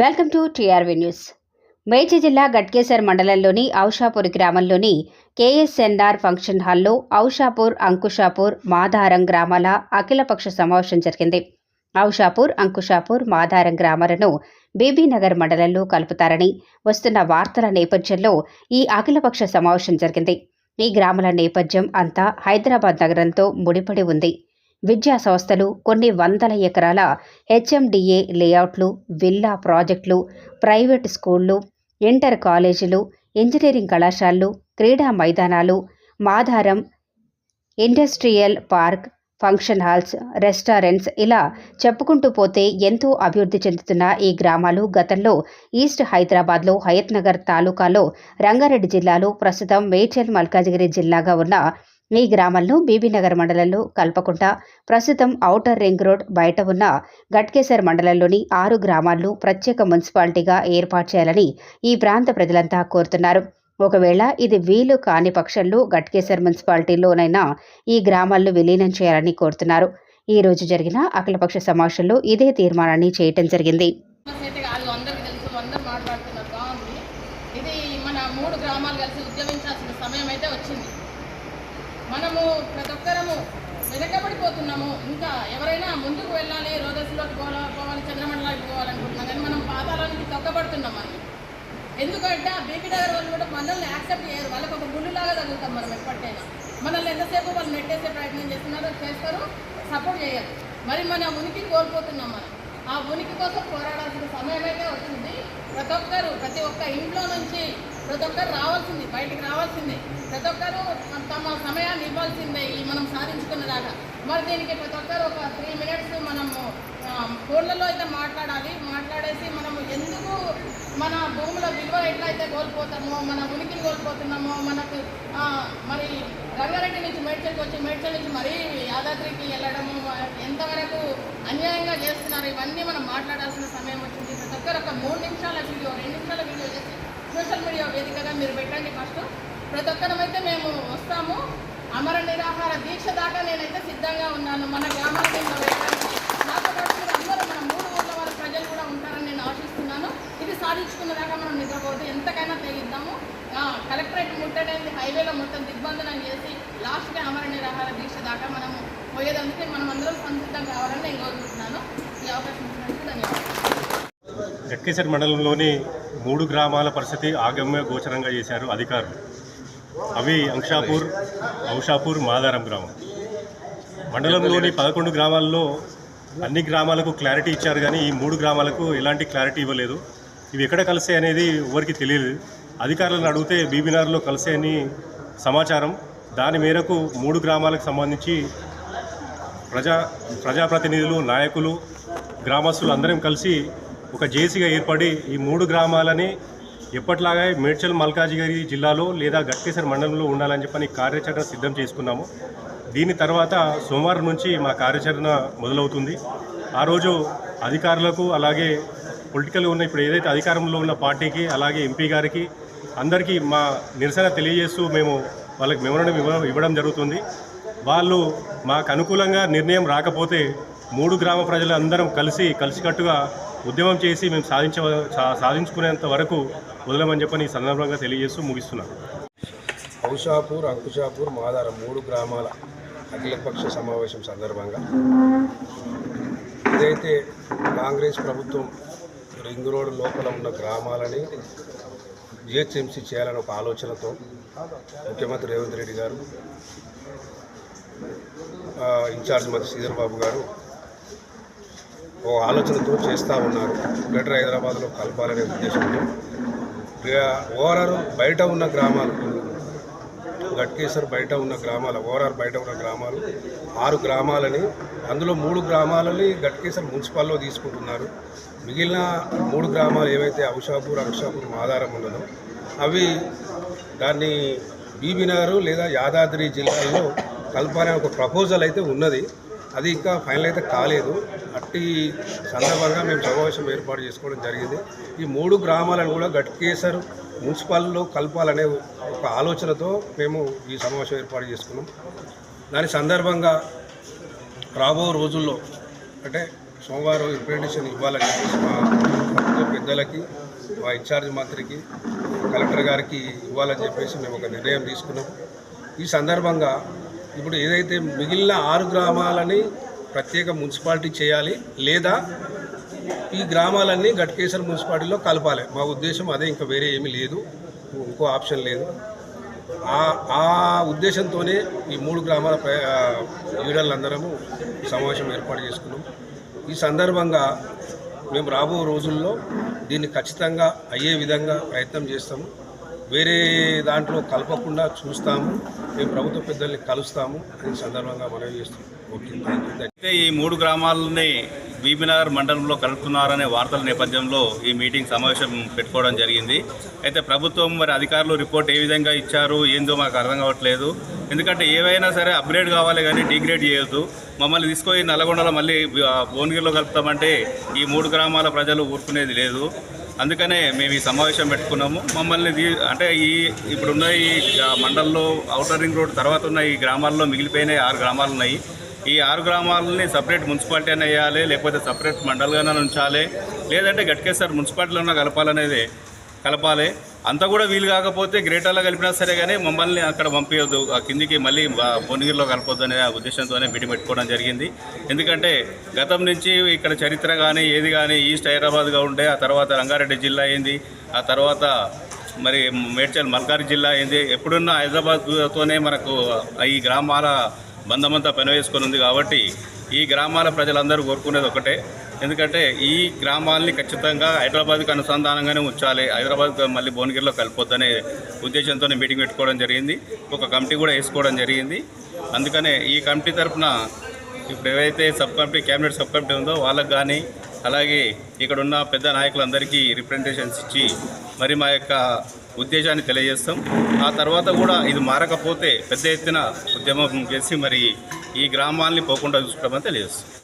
Welcome to TRV news. Mechi జిల్లా గట్కేసర్ మండలంలోని ఔషాపూర్ గ్రామంలోని కేఎస్ఎన్ఆర్ ఫంక్షన్ హాల్లో ఔషాపూర్ అంకుషాపూర్ మాధారం గ్రామాల అఖిలపక్ష సమావేశం జరిగింది. ఔషాపూర్ అంకుషాపూర్ మాధారం గ్రామాలను బీబీనగర్ మండలంలో కలుపుతారని వస్తున్న వార్తల నేపథ్యంలో ఈ అఖిలపక్ష సమావేశం జరిగింది. ఈ గ్రామాల నేపథ్యం అంతా హైదరాబాద్ నగరంతో ముడిపడి ఉంది. విద్యా సంస్థలు కొన్ని వందల ఎకరాల హెచ్ఎండిఏ లేఅవుట్లు విల్లా ప్రాజెక్టులు ప్రైవేట్ స్కూళ్ళు ఇంటర్ కాలేజీలు ఇంజనీరింగ్ కళాశాలలు క్రీడా మైదానాలు Madharam industrial park function halls restaurants ఇలా చెప్పుకుంటూ పోతే ఎంతో అభివృద్ధి చెందుతున్న ఈ గ్రామాలు గతంలో ఈస్ట్ హైదరాబాద్లో హయత్ నగర్ తాలూకాలో రంగారెడ్డి జిల్లాలో ప్రస్తుతం మేడ్చల్ మల్కాజిగిరి జిల్లాగా ఉన్న ఈ గ్రామాలను బీబీనగర్ మండలంలో కల్పకుంట ప్రస్తుతం ఔటర్ రింగ్ రోడ్ బయట ఉన్న గట్కేసర్ మండలంలోని ఆరు గ్రామాలను ప్రత్యేక మున్సిపాలిటీగా ఏర్పాటు చేయాలని ఈ ప్రాంత ప్రజలంతా కోరుతున్నారు. ఒకవేళ ఇది వీలు కాని పక్షంలో గట్కేసర్ మున్సిపాలిటీలోనైనా ఈ గ్రామాలను విలీనం చేయాలని కోరుతున్నారు. ఈ రోజు జరిగిన అఖిలపక్ష సమావేశంలో ఇదే తీర్మానాన్ని చేయటం జరిగింది అయితే కాదు అందరికీ తెలుసు అందరు మాట్లాడుతున్నారు బాగుంది ఇది మన మూడు గ్రామాలు కలిసి ఉద్యమించాల్సిన సమయం అయితే వచ్చింది మనము ప్రతి ఒక్కరము వెనకబడిపోతున్నాము. ఇంకా ఎవరైనా ముందుకు వెళ్ళాలి రోదస్లోకి పోవాలి పోవాలి చంద్రమండలానికి పోవాలనుకుంటున్నాం. కానీ మనం పాతాళానికి తొక్కబడుతున్నాం మనం. ఎందుకంటే ఆ బీపీ నగర్ వాళ్ళు కూడా మనల్ని యాక్సెప్ట్ చేయరు. వాళ్ళకి ఒక గుళ్ళులాగా తగులుతాం మనం ఎప్పటికైనా. మనల్ని ఎంతసేపు వాళ్ళు నెట్టేసే ప్రయత్నం చేస్తున్నారో చేస్తారు సపోర్ట్ చేయరు. మరి మన ఉనికి కోల్పోతున్నాం మనం. ఆ ఉనికి కోసం పోరాడాల్సిన సమయం అయితే ప్రతి ఒక్కరు ప్రతి ఒక్క ఇంట్లో నుంచి ప్రతి ఒక్కరు రావాల్సింది బయటికి రావాల్సిందే. ప్రతి ఒక్కరు తమ సమయాన్ని ఇవ్వాల్సిందే ఈ మనం సాధించుకున్న దాకా మరి దీనికి ప్రతి ఒక్కరు ఒక త్రీ మినిట్స్ మనము ఫోన్లలో అయితే మాట్లాడాలి. మాట్లాడేసి మనము ఎందుకు మన భూముల విలువ ఎట్లయితే కోల్పోతామో మన ఉనికిని కోల్పోతున్నామో మనకు మరి రంగారెడ్డి నుంచి మేడ్చల్కి వచ్చి మేడ్చల్ నుంచి మరీ యాదాద్రికి వెళ్ళడము ఎంతవరకు అన్యాయంగా చేస్తున్నారు ఇవన్నీ మనం మాట్లాడాల్సిన సమయం వచ్చింది. ప్రతి ఒక్కరు ఒక మూడు నిమిషాల వీడియో రెండు నిమిషాల వీడియో చేసి సోషల్ మీడియా వేదికగా మీరు పెట్టండి ఫస్ట్. ప్రతి ఒక్కరమైతే మేము వస్తాము. అమర నిరాహార దీక్ష దాకా నేనైతే సిద్ధంగా ఉన్నాను. మన గ్రామాన్ని నాతో పాటు మీరు అందరూ మన మూడు ఊర్ల వారి ప్రజలు కూడా ఉంటారని నేను ఆశిస్తున్నాను. ఇది సాధించుకున్న దాకా మనం నిద్రపోవద్దు ఎంతకైనా తెగిద్దాము కలెక్టరేట్ ముట్టడైంది హైవేలో మొత్తం దిగ్బంధనం చేసి లాస్ట్గా అమర నిరాహార దీక్ష దాకా మనము పోయేదందుకే మనం అందరం సంసిద్ధం కావాలని నేను కోరుకుంటున్నాను. ఈ అవకాశం ఇచ్చినందుకు ధన్యవాదాలు. గట్కేసర్ మండలంలోని మూడు గ్రామాల పరిస్థితి ఆగమ్య గోచరంగా చేశారు అధికారులు. అవి అంక్షాపూర్ ఔషాపూర్ మాదారం గ్రామం. మండలంలోని పదకొండు గ్రామాల్లో అన్ని గ్రామాలకు క్లారిటీ ఇచ్చారు కానీ ఈ మూడు గ్రామాలకు ఎలాంటి క్లారిటీ ఇవ్వలేదు. ఇవి ఎక్కడ కలిసాయి అనేది ఎవరికి తెలియదు అధికారులను అడిగితే బీబీనార్లో కలిసాయని సమాచారం. దాని మేరకు మూడు గ్రామాలకు సంబంధించి ప్రజా ప్రజాప్రతినిధులు నాయకులు గ్రామస్తులు అందరం కలిసి ఒక జేసీగా ఏర్పడి ఈ మూడు గ్రామాలని ఎప్పట్లాగా మేడ్చల్ మల్కాజిగిరి జిల్లాలో లేదా గట్టేశ్వర మండలంలో ఉండాలని చెప్పని కార్యాచరణ సిద్ధం చేసుకున్నాము. దీని తర్వాత సోమవారం నుంచి మా కార్యాచరణ మొదలవుతుంది. ఆ రోజు అధికారులకు అలాగే పొలిటికల్గా ఉన్న ఇప్పుడు ఏదైతే అధికారంలో ఉన్న పార్టీకి అలాగే ఎంపీ గారికి అందరికీ మా నిరసన తెలియజేస్తూ మేము వాళ్ళకి మెమరణం ఇవ్వ ఇవ్వడం జరుగుతుంది. వాళ్ళు మాకు అనుకూలంగా నిర్ణయం రాకపోతే మూడు గ్రామ ప్రజలందరం కలిసి కలిసికట్టుగా ఉద్యమం చేసి మేము సాధించ సా- సాధించుకునేంత వరకు వదలమని చెప్పని ఈ సందర్భంగా తెలియజేస్తూ ముగిస్తున్నాను. ఔషాపూర్ అంకుషాపూర్ మాదారం మూడు గ్రామాల అఖిలపక్ష సమావేశం సందర్భంగా ఇదైతే కాంగ్రెస్ ప్రభుత్వం రింగ్ రోడ్ లోపల ఉన్న గ్రామాలని జిహెచ్ఎంసీ చేయాలని ఒక ఆలోచనతో ముఖ్యమంత్రి రేవంత్ రెడ్డి గారు ఇన్ఛార్జ్ మంత్రి శ్రీధర్ బాబు గారు ఓ ఆలోచనతో చేస్తూ ఉన్నారు. గ్రేటర్ హైదరాబాద్లో కలపాలనే ఉద్దేశంతో. ఓవరాల్ బయట ఉన్న గ్రామాలు గట్కేశ్వర్ బయట ఉన్న గ్రామాలు ఓవరాల్ బయట ఉన్న గ్రామాలు ఆరు గ్రామాలని అందులో మూడు గ్రామాలని గట్కేశ్వర్ మున్సిపాల్లో తీసుకుంటున్నారు. మిగిలిన మూడు గ్రామాలు ఏవైతే ఔషాపూర్ అక్షాపూర్ ఆధారం ఉన్నదో అవి దాన్ని బీబీనగర్ లేదా యాదాద్రి జిల్లాల్లో కలపాలనే ఒక ప్రపోజల్ అయితే ఉన్నది. అది ఇంకా ఫైనల్ అయితే కాలేదు. అట్టి సందర్భంగా మేము సమావేశం ఏర్పాటు చేసుకోవడం జరిగింది. ఈ మూడు గ్రామాలను కూడా గట్కేసర్ మున్సిపాల్లో కలపాలనే ఒక ఆలోచనతో మేము ఈ సమావేశం ఏర్పాటు చేసుకున్నాం. దాని సందర్భంగా రాబో రోజుల్లో అంటే సోమవారం ఇంప్రిటేషన్ ఇవ్వాలని చెప్పేసి మా పెద్దలకి మా ఇన్ఛార్జ్ మంత్రికి కలెక్టర్ గారికి ఇవ్వాలని చెప్పేసి మేము ఒక నిర్ణయం తీసుకున్నాం. ఈ సందర్భంగా ఇప్పుడు ఏదైతే మిగిలిన ఆరు గ్రామాలని ప్రత్యేక మున్సిపాలిటీ చేయాలి లేదా ఈ గ్రామాలన్నీ గట్కేశ్వర మున్సిపాలిటీలో కలపాలి. మా ఉద్దేశం అదే ఇంకా వేరే ఏమీ లేదు. ఇంకో ఆప్షన్ లేదు. ఆ ఆ ఉద్దేశంతోనే ఈ మూడు గ్రామాల ప్ర- లీడర్లందరము సమావేశం ఏర్పాటు చేసుకున్నాం. ఈ సందర్భంగా మేము రాబో రోజుల్లో దీన్ని ఖచ్చితంగా అయ్యే విధంగా ప్రయత్నం చేస్తాము. వేరే దాంట్లో కలపకుండా చూస్తాము. మేము ప్రభుత్వ పెద్దల్ని కలుస్తాము. అని సందర్భంగా మనవి చేస్తున్నాం. అయితే ఈ మూడు గ్రామాలని బీబీనగర్ మండలంలో కలుపుతున్నారనే వార్తల నేపథ్యంలో ఈ మీటింగ్ సమావేశం పెట్టుకోవడం జరిగింది. అయితే ప్రభుత్వం మరి అధికారులు రిపోర్ట్ ఏ విధంగా ఇచ్చారు? ఏందో మాకు అర్థం కావట్లేదు. ఎందుకంటే ఏవైనా సరే అప్గ్రేడ్ కావాలి కానీ డిగ్రేడ్ చేయొద్దు. మమ్మల్ని తీసుకొని నల్గొండలో మళ్ళీ భువనగిరిలో కలుపుతామంటే ఈ మూడు గ్రామాల ప్రజలు ఊరుకునేది లేదు. అందుకనే మేము ఈ సమావేశం పెట్టుకున్నాము. మమ్మల్ని అంటే ఈ ఇప్పుడున్న ఈ మండల్లో మండలంలో ఔటర్ రింగ్ రోడ్ తర్వాత ఉన్న ఈ గ్రామాల్లో మిగిలిపోయిన ఆరు గ్రామాలు ఉన్నాయి. ఈ ఆరు గ్రామాలని సపరేట్ మున్సిపాలిటీ అని వేయాలి లేకపోతే సపరేట్ మండల్గానే ఉంచాలి లేదంటే గట్కేసర్ మున్సిపాలిటీలో కలపాలనేది కలపాలి. అంతా కూడా వీలు కాకపోతే గ్రేటర్లో కలిపినా సరే కానీ మమ్మల్ని అక్కడ పంపించొద్దు ఆ కిందికి మళ్ళీ భువనగిరిలో కలపొద్దు అనే ఉద్దేశంతోనే మీటింగ్ పెట్టుకోవడం జరిగింది. ఎందుకంటే గతం నుంచి ఇక్కడ చరిత్ర కానీ ఏది కానీ ఈస్ట్ హైదరాబాద్గా ఉండే ఆ తర్వాత రంగారెడ్డి జిల్లా అయింది. ఆ తర్వాత మరి మేడ్చల్ మల్కారి జిల్లా అయింది. ఎప్పుడున్న హైదరాబాద్తోనే మనకు ఈ గ్రామాల బంధమంతా పెనవేసుకొని ఉంది కాబట్టి ఈ గ్రామాల ప్రజలందరూ కోరుకునేది ఒకటే. ఎందుకంటే ఈ గ్రామాల్ని ఖచ్చితంగా హైదరాబాద్కి అనుసంధానంగానే ఉంచాలి. హైదరాబాద్ మళ్ళీ భువనగిరిలో కలిపొద్దనే ఉద్దేశంతో మీటింగ్ పెట్టుకోవడం జరిగింది. ఒక కమిటీ కూడా వేసుకోవడం జరిగింది. అందుకనే ఈ కమిటీ తరఫున ఇప్పుడు ఏవైతే sub committee cabinet sub committee ఉందో వాళ్ళకి కానీ అలాగే ఇక్కడున్న పెద్ద నాయకులందరికీ రిప్రజెంటేషన్స్ ఇచ్చి మరి మా యొక్క ఉద్దేశాన్ని తెలియజేస్తాం. ఆ తర్వాత కూడా ఇది మారకపోతే పెద్ద ఎత్తున ఉద్యమం చేసి మరి ఈ గ్రామాల్ని పోకుండా చూసుకోవడం తెలియజేస్తాం.